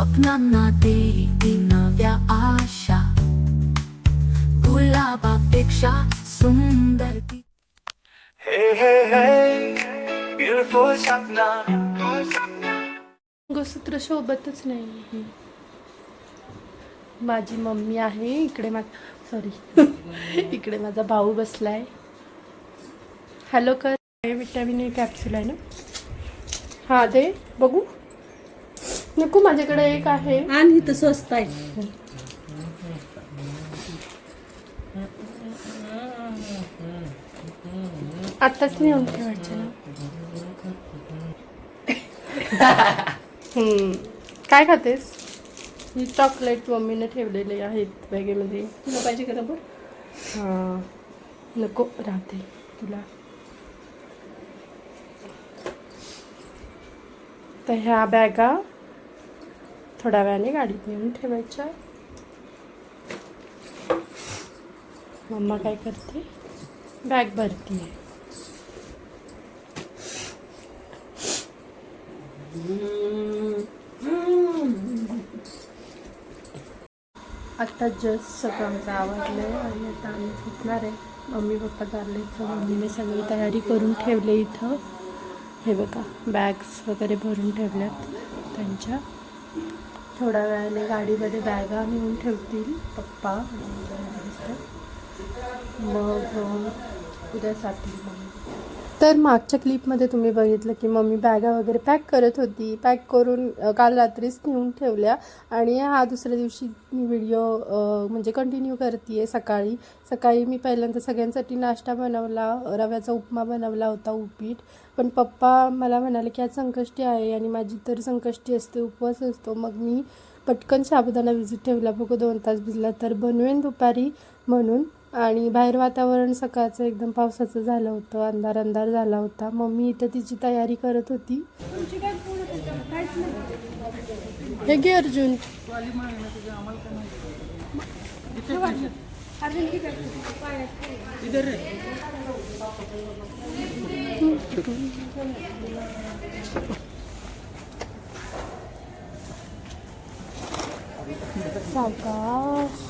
स्वप्नांना देती नव्या आशा. गुलाबापेक्षा सुंदर ती Hey, hey, hey, beautiful Shabnam. मंगळसूत्र शोभतच नाही. माझी मम्मी आहे इकडे मा सॉरी इकडे माझा भाऊ बसलाय. हॅलो कर. विटॅमिन ए कॅप्सूल आहे ना? हा दे बघू. नको माझ्याकडे एक आहे. आणि इथं स्वस्त आहे. आत्ताच नेऊन ठेवायचे ना. हम्म. काय खातेस? ही चॉकलेट मम्मीने ठेवलेले आहेत बॅगेमध्ये. तुला पाहिजे का रबर? हां. नको राहते तुला. तर ह्या बॅगा थोड्या वेळाने गाडीत नेऊन ठेवायच्या. मम्मा काय करते? बॅग भरती आहे आत्ता जस्ट सगळं आमचं आवडलं आहे आणि आता आम्ही सुटणार आहे. मम्मी पप्पा चालले तर मम्मीने सगळी तयारी करून ठेवले इथं. हे बघा बॅग्स वगैरे भरून ठेवल्यात त्यांच्या. थोड्या वेळाने गाडीमध्ये बॅगा नेऊन ठेवतील पप्पा मग उद्या जातील मग. तर मागच्या क्लिपमध्ये तुम्ही बघितलं की मम्मी बॅगा वगैरे पॅक करत होती. पॅक करून काल रात्रीच नेऊन ठेवल्या. आणि हा दुसऱ्या दिवशी मी व्हिडिओ म्हणजे कंटिन्यू करते आहे सकाळी. सकाळी मी पहिल्यांदा सगळ्यांसाठी नाश्ता बनवला. रव्याचा उपमा बनवला होता उपीट. पण पप्पा मला म्हणाले की आज संकष्टी आहे आणि माझी तर संकष्टी असते उपवास असतो. मग मी पटकन साबुदाणा विजिट ठेवला. बघू दोन तास भिजला तर बनवेन दुपारी म्हणून. आणि बाहेर वातावरण सकाळचं एकदम पावसाचं झालं होतं अंधार अंधार झाला होता. मम्मी इथं तिची तयारी करत होती. हे घे अर्जुन. सावकाश.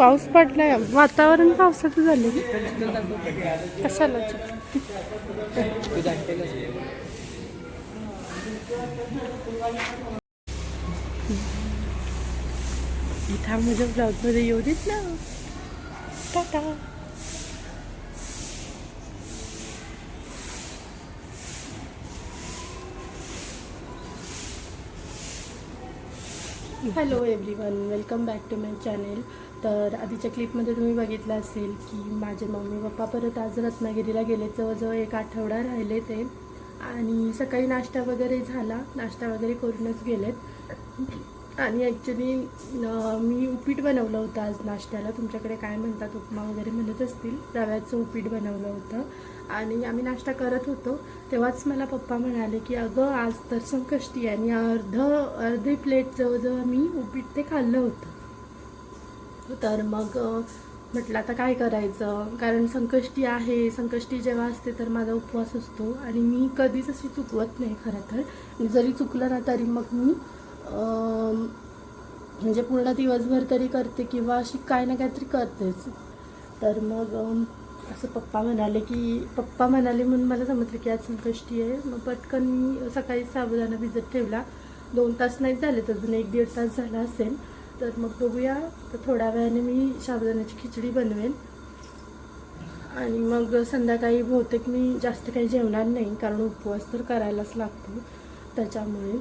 पाऊस पडलाय. वातावरण पावसाचं झालं. कशाला? इथं माझ्या ब्लॉगमध्ये येऊ देत ना. Tata. Hello everyone welcome back to my channel तर आधीच्या क्लिपमध्ये तुम्ही बघितलं असेल की माझे मम्मी पप्पा परत आज रत्नागिरीला गेले. जवळजवळ एक आठवडा राहिले ते. आणि सकाळी नाश्ता वगैरे झाला. नाश्ता वगैरे करूनच गेलेत. आणि ॲक्च्युली मी उपीट बनवलं होतं आज नाश्त्याला. तुमच्याकडे काय म्हणतात? उपमा वगैरे म्हणत असतील. रव्याचं उपीट बनवलं होतं. आणि आम्ही नाश्ता करत होतो. तेव्हाच मला पप्पा म्हणाले की अगं आज तर संकष्टी आणि अर्ध अर्धी प्लेट जवळजवळ मी उपीट ते खाल्लं होतं. तर मग म्हटलं आता काय करायचं? कारण संकष्टी आहे. संकष्टी जेव्हा असते तर माझा उपवास असतो आणि मी कधीच अशी चुकवत नाही खरं तर. जरी चुकलं ना तरी मग मी म्हणजे पूर्ण दिवसभर तरी करते किंवा अशी काय ना काहीतरी करतेच. तर मग असं पप्पा म्हणाले की पप्पा म्हणाले म्हणून मला समजलं की आज संकष्टी आहे. मग पटकन मी सकाळी साबुदाणा भिजत ठेवला. दोन तास नाही झाले तर अजून एक दीड तास झाला असेल. तर मग बघूया. तर थोड्या वेळाने मी साबुदाण्याची खिचडी बनवेन. आणि मग संध्याकाळी बहुतेक मी जास्त काही जेवणार नाही कारण उपवास तर करायलाच लागतो. त्याच्यामुळे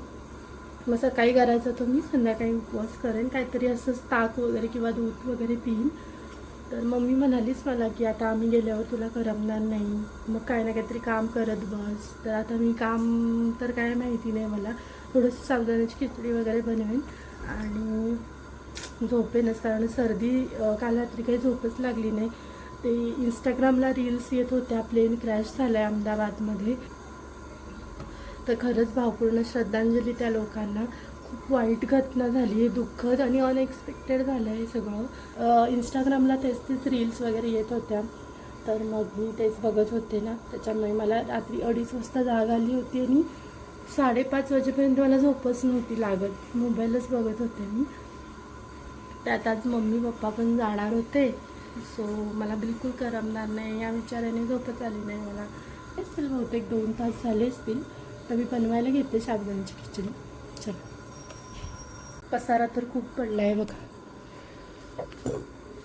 मग सकाळी करायचं तर मी संध्याकाळी उपवास करेन. काहीतरी असंच ताक वगैरे किंवा दूध वगैरे पिईन. तर मम्मी म्हणालीच मला की आता आम्ही गेल्यावर तुला करमणार नाही. मग काही ना काहीतरी काम करत बस. तर आता मी काम तर काय माहिती नाही मला. थोडंसं साबुदाण्याची खिचडी वगैरे बनवेन. आणि झोपेनच कारण सर्दी काल रात्री काही झोपच लागली नाही. ते इंस्टाग्रामला रील्स येत होत्या प्लेन क्रॅश झाला आहे अहमदाबादमध्ये. तर खरंच भावपूर्ण श्रद्धांजली त्या लोकांना. खूप वाईट घटना झाली आहे दुःखद आणि अनएक्सपेक्टेड झालं आहे सगळं. इंस्टाग्रामला तेच तेच रील्स वगैरे येत होत्या. तर मग मी तेच बघत होते ना त्याच्यामुळे मला रात्री अडीच वाजता जाग आली होती आणि साडेपाच वाजेपर्यंत मला झोपच नव्हती लागत. मोबाईलच बघत होते मी. त्यात आज मम्मी पप्पा पण जाणार होते. सो मला बिलकुल करमणार नाही. या विचाराने झोपच आली नाही मला. असतील बहुतेक दोन तास झाले असतील. तर मी बनवायला घेते शाबदांची खिचडी. चला. पसारा तर खूप पडला आहे बघा.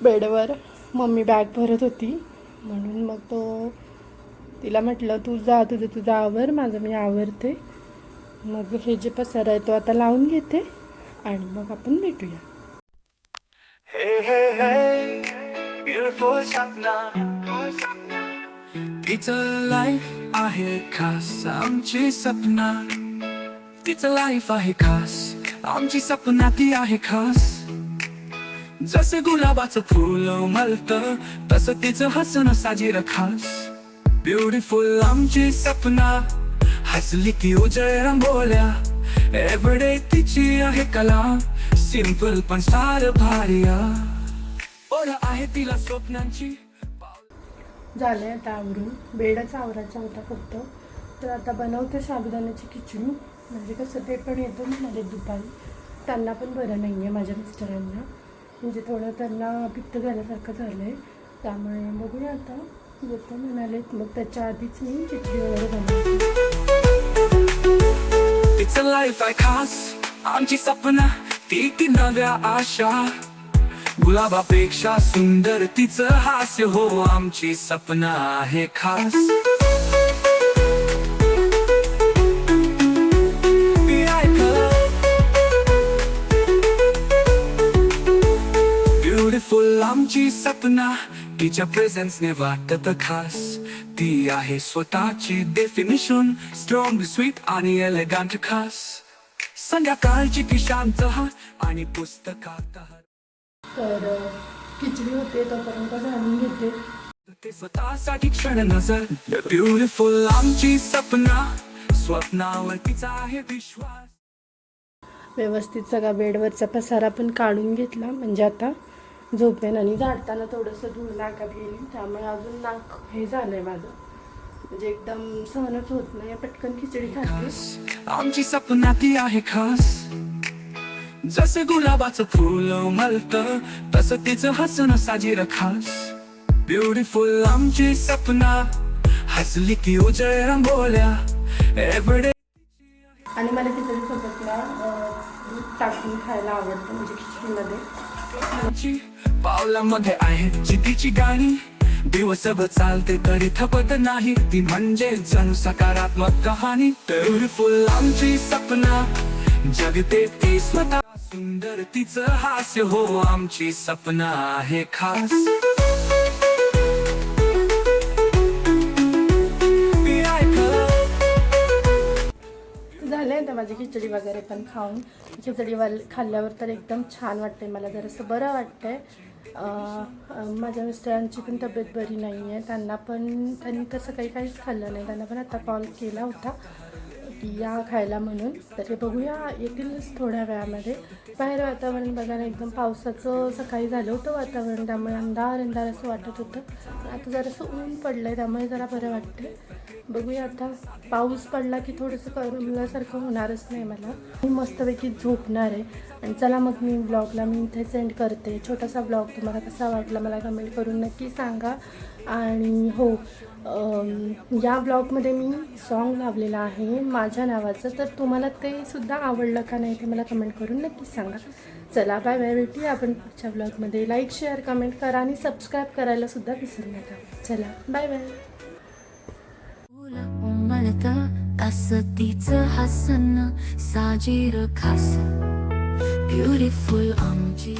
बेडवर मम्मी बॅग भरत होती. म्हणून मग तो तिला म्हटलं तू जा तुझं तुझं आवर. माझं मी आवरते. मग हे जे पसारा आहे तो आता लावून घेते. आणि मग आपण भेटूया. Hey, hey, hey, beautiful Sapna तिचं लाईफ आहे खास आमची सपना. तिचं लाईफ आहे खास आमची सपना ती आहे खास. जसं गुलाबाचं फुल मलत तसं तिचं हसणं साजीर खास. ब्युटिफुल आमची सपना हसली की उजळ रांगोल्या एवढे तिची आहे कला. सिंपल पण सार भार्या ओढ आहे तिला स्वप्नांची. झालं आहे आता आवरून. बेडच आवरायचा होता फक्त. तर आता बनवते साबुदाण्याची खिचडी. म्हणजे कसं ते पण येतं म्हणाले दुपारी. त्यांना पण बरं नाही आहे माझ्या मिस्टरांना. म्हणजे थोडं त्यांना पित्त झाल्यासारखं झालं आहे त्यामुळे बघूया आता. येतं म्हणालेत मग त्याच्या आधीच मी खिचडी वगैरे बनवते. तिचं लाईफ आहे खास आमची सपना. ती ती नव्या आशा. गुलाबापेक्षा सुंदर तिचं हास्य हो आमची सपना आहे खास. ब्युटिफुल आमची सपना तिच्या प्रेझेन्सने वाटत खास. ती आहे स्वतःची डेफिनेशन स्ट्रॉंग स्वीट आणि एलेगंट खास. संध्याकाळची ती शांत हा आणि पुस्तकात. तर खिचडी होते तोपर्यंत जाणून घेते. ते स्वतःसाठी क्षण नजर. ब्युटिफुल आमची सपना. स्वप्नावर तिचा आहे विश्वास. व्यवस्थित सगळा बेडवरचा पसारा पण काढून घेतला. म्हणजे आता झोपेन आणि झाडताना थोडंसं धूळ नाकात गेली. त्यामुळे अजून नाक हे झालंय माझं. म्हणजे एकदम सहनच होत नाही पटकन खिचडी खाते. आमची सपना ती आहे खास. जसे गुलाबाचं फुल मलत तसं तिचं हसणं साजीर खास. ब्युटिफुल आमची सपना हसली की उजळ रांगोल्या. एवढे आणि मला खिचडी सोबत ना अं, दूध टाकून खायला आवडतं म्हणजे खिचडीमध्ये. पावलामध्ये आहे जितीची गाणी. दिवसभर चालते तरी थपत नाही. ती म्हणजे जणू सकारात्मक कहाणी. ब्युटिफुल आमची सपना. जगते ती स्वतः. सुंदर तिचं हास्य हो आमची सपना आहे खास. मी ऐकलं. आता माझी खिचडी वगैरे पण खाऊन. खिचडी वाल खाल्ल्यावर तर एकदम छान वाटते मला जरासं बरं वाटतंय. माझ्या मिस्टरांची पण तब्येत बरी नाही आहे त्यांना पण त्यांनी तसं काही काहीच खाल्लं नाही. त्यांना पण आता कॉल केला होता. या खायला म्हणून. तर हे बघूया येतीलच थोड्या वेळामध्ये. बाहेर वातावरण बघायला एकदम पावसाचं सकाळी झालं होतं वातावरण त्यामुळे अंधार अंधार असं वाटत होतं. आता जरासं ऊन पडलं आहे त्यामुळे जरा बरं वाटते बघूया आता पाऊस पडला की थोडंसं करमल्यासारखं होणारच नाही मला. मी मस्तपैकी झोपणार आहे. आणि चला मग मी ब्लॉगला मी इथे सेंड करते. छोटासा ब्लॉग तुम्हाला कसा वाटला मला कमेंट करून नक्की सांगा. आणि हो या ब्लॉगमध्ये मी सॉन्ग लावलेलं आहे माझ्या नावाचं. तर तुम्हाला ते सुद्धा आवडलं का नाही ते मला कमेंट करून नक्की सांगा. चला बाय बाय भेटी आपण पुढच्या ब्लॉगमध्ये लाईक शेअर कमेंट करा आणि सबस्क्राईब करायला सुद्धा विसरू नका. चला बाय बाय फुल उमलत तिचं साजीर खास. ब्युटिफुल आमची